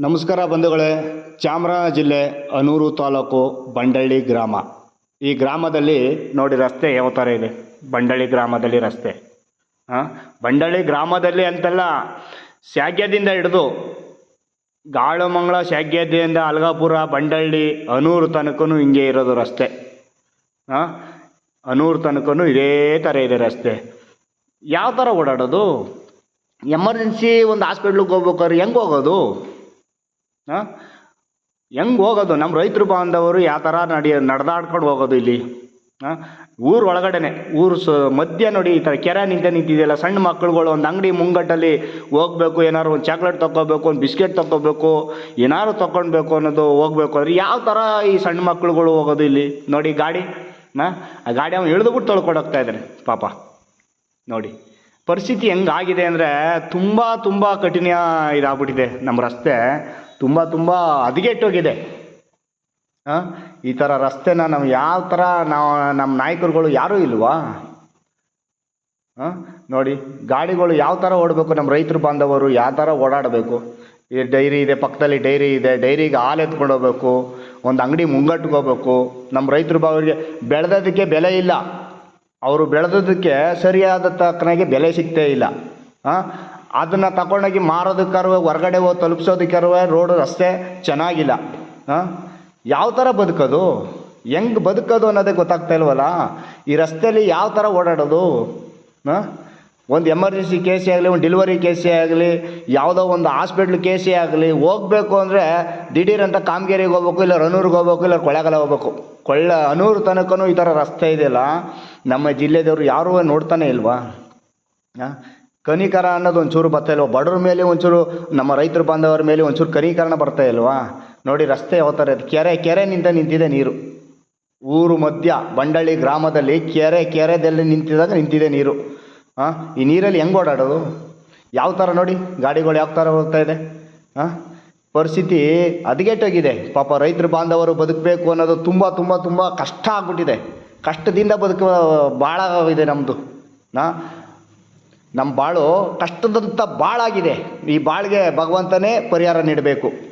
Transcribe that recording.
ನಮಸ್ಕಾರ ಬಂಧುಗಳೇ. ಚಾಮರಾಜ ಜಿಲ್ಲೆ ಅನೂರು ತಾಲೂಕು ಬಂಡಳ್ಳಿ ಗ್ರಾಮ. ಈ ಗ್ರಾಮದಲ್ಲಿ ನೋಡಿ ರಸ್ತೆ ಯಾವ ಥರ ಇದೆ. ಬಂಡಳ್ಳಿ ಗ್ರಾಮದಲ್ಲಿ ರಸ್ತೆ. ಹಾಂ ಬಂಡಳ್ಳಿ ಗ್ರಾಮದಲ್ಲಿ ಅಂತಲ್ಲ ಶಾಗ್ಯದಿಂದ ಹಿಡಿದು ಗಾಳಮಂಗಳ ಶಾಗ್ಯದಿಂದ ಅಲ್ಗಾಪುರ, ಬಂಡಳ್ಳಿ, ಅನೂರು ತನಕನೂ ಹಿಂಗೆ ಇರೋದು ರಸ್ತೆ. ಹಾಂ ಅನೂರು ತನಕನೂ ಇದೇ ಥರ ಇದೆ ರಸ್ತೆ. ಯಾವ ಥರ ಓಡಾಡೋದು? ಎಮರ್ಜೆನ್ಸಿ ಒಂದು ಹಾಸ್ಪಿಟ್ಲಿಗೆ ಹೋಗ್ಬೇಕಾದ್ರೆ ಹೆಂಗೆ ಹೋಗೋದು? ಹೆಂಗೆ ಹೋಗೋದು? ನಮ್ಮ ರೈತರು ಬಾಂಧವರು ಯಾವ ಥರ ನಡಿ, ನಡೆದಾಡ್ಕೊಂಡು ಹೋಗೋದು ಇಲ್ಲಿ? ಊರು ಒಳಗಡೆನೆ, ಊರು ಸ, ಮಧ್ಯ ನೋಡಿ ಈ ಥರ ಕೆರೆ ನಿಂತ ನಿಂತಿದೆಯಲ್ಲ, ಸಣ್ಣ ಮಕ್ಕಳುಗಳು ಒಂದು ಅಂಗಡಿ ಮುಂಗಟ್ಟಲ್ಲಿ ಹೋಗ್ಬೇಕು, ಏನಾದ್ರು ಒಂದು ಚಾಕ್ಲೇಟ್ ತೊಗೋಬೇಕು ಒಂದು ಬಿಸ್ಕೆಟ್ ತೊಗೋಬೇಕು ಏನಾದ್ರು ತೊಗೊಳ್ಬೇಕು ಅನ್ನೋದು ಹೋಗ್ಬೇಕು. ಅಂದರೆ ಯಾವ ಥರ ಈ ಸಣ್ಣ ಮಕ್ಕಳುಗಳು ಹೋಗೋದು ಇಲ್ಲಿ? ನೋಡಿ ಗಾಡಿ. ಹಾಂ? ಆ ಗಾಡಿ ಅವ್ನು ಇಳಿದುಬಿಟ್ಟು ತೊಳ್ಕೊಂಡು ಹೋಗ್ತಾ ಇದ್ದಾನೆ ಪಾಪ. ನೋಡಿ, ಪರಿಸ್ಥಿತಿ ಹೆಂಗಾಗಿದೆ ಅಂದರೆ ತುಂಬ ತುಂಬ ಕಠಿಣ ಇದಾಗ್ಬಿಟ್ಟಿದೆ ನಮ್ಮ ರಸ್ತೆ. ತುಂಬ ತುಂಬ ಹದಗೆಟ್ಟೋಗಿದೆ. ಹಾಂ? ಈ ಥರ ರಸ್ತೆನ ನಾವು ಯಾವ ಥರ ನಾವು ನಮ್ಮ ನಾಯಕರುಗಳು ಯಾರೂ ಇಲ್ವಾ? ಹಾಂ? ನೋಡಿ, ಗಾಡಿಗಳು ಯಾವ ಥರ ಓಡಬೇಕು ನಮ್ಮ ರೈತರು ಬಾಂಧವರು, ಯಾವ ಥರ ಓಡಾಡಬೇಕು? ಈ ಡೈರಿ ಇದೆ, ಪಕ್ಕದಲ್ಲಿ ಡೈರಿ ಇದೆ, ಡೈರಿಗೆ ಹಾಲು ಎತ್ಕೊಂಡು ಹೋಗ್ಬೇಕು, ಒಂದು ಅಂಗಡಿ ಮುಂಗಟ್ಕೋಬೇಕು ನಮ್ಮ ರೈತರು ಬಾವರಿಗೆ ಬೆಳೆದದಕ್ಕೆ ಬೆಲೆ ಇಲ್ಲ. ಅವರು ಬೆಳೆದದಕ್ಕೆ ಸರಿಯಾದ ತಕ್ಕನಾಗಿ ಬೆಲೆ ಸಿಗ್ತೇ ಇಲ್ಲ. ಹಾಂ? ಅದನ್ನು ತಗೊಂಡೋಗಿ ಮಾರೋದಕ್ಕಾರು ಹೊರಗಡೆ ಹೋಗಿ ತಲುಪಿಸೋದಕ್ಕಾರು ರೋಡು ರಸ್ತೆ ಚೆನ್ನಾಗಿಲ್ಲ. ಹಾಂ? ಯಾವ ಥರ ಬದುಕೋದು? ಹೆಂಗೆ ಬದುಕೋದು ಅನ್ನೋದೇ ಗೊತ್ತಾಗ್ತಾ ಇಲ್ವಲ್ಲ? ಈ ರಸ್ತೆಯಲ್ಲಿ ಯಾವ ಥರ ಓಡಾಡೋದು? ಹಾಂ? ಒಂದು ಎಮರ್ಜೆನ್ಸಿ ಕೇಸೇ ಆಗಲಿ, ಒಂದು ಡೆಲಿವರಿ ಕೇಸೇ ಆಗಲಿ, ಯಾವುದೋ ಒಂದು ಹಾಸ್ಪಿಟ್ಲ್ ಕೇಸೇ ಆಗಲಿ, ಹೋಗಬೇಕು ಅಂದರೆ ದಿಢೀರಂತ ಕಾಮಗೇರಿಗೆ ಹೋಗ್ಬೇಕು, ಇಲ್ಲ ರನೂರಿಗೆ ಹೋಗ್ಬೇಕು, ಇಲ್ಲ ಕೊಳ್ಳೆಗಾಲ ಹೋಗ್ಬೇಕು. ಕೊಳ್ಳ, ಅನೂರು ತನಕನೂ ಈ ಥರ ರಸ್ತೆ ಇದೆಯಲ್ಲ? ನಮ್ಮ ಜಿಲ್ಲೆದವರು ಯಾರೂ ನೋಡ್ತಾನೆ ಇಲ್ವಾ? ಹಾಂ? ಕನಿಕರ ಅನ್ನೋದು ಒಂಚೂರು ಬರ್ತಾ ಇಲ್ವಾ? ಬಡವ್ರ ಮೇಲೆ ಒಂಚೂರು, ನಮ್ಮ ರೈತರು ಬಾಂಧವರ ಮೇಲೆ ಒಂಚೂರು ಕನಿಕರಣ ಬರ್ತಾ ಇಲ್ವಾ? ನೋಡಿ ರಸ್ತೆ ಯಾವ ಥರ ಇದೆ ಕೆರೆ ನಿಂತ ನಿಂತಿದೆ ನೀರು. ಊರು ಮಧ್ಯ, ಬಂಡಳ್ಳಿ ಗ್ರಾಮದಲ್ಲಿ ಕೆರೆ, ಕೆರೆದಲ್ಲಿ ನಿಂತಿದಾಗ ನಿಂತಿದೆ ನೀರು. ಹಾಂ ಈ ನೀರಲ್ಲಿ ಹೆಂಗೆ ಓಡಾಡೋದು? ಯಾವ ಥರ ನೋಡಿ, ಗಾಡಿಗಳು ಯಾವ ಥರ ಹೋಗ್ತಾ ಇದೆ? ಹಾಂ ಪರಿಸ್ಥಿತಿ ಹದಗೆಟ್ಟೋಗಿದೆ. ಪಾಪ ರೈತರು ಬಾಂಧವರು ಬದುಕಬೇಕು ಅನ್ನೋದು ತುಂಬ ತುಂಬ ತುಂಬ ಕಷ್ಟ ಆಗ್ಬಿಟ್ಟಿದೆ. ಕಷ್ಟದಿಂದ ಬದುಕುವ ಭಾಳ ಇದೆ ನಮ್ಮದು ಹಾಂ ನಮ್ಮ ಬಾಳು ಕಷ್ಟದಂಥ ಬಾಳಾಗಿದೆ. ಈ ಬಾಳಿಗೆ ಭಗವಂತನೇ ಪರಿಹಾರ ನೀಡಬೇಕು.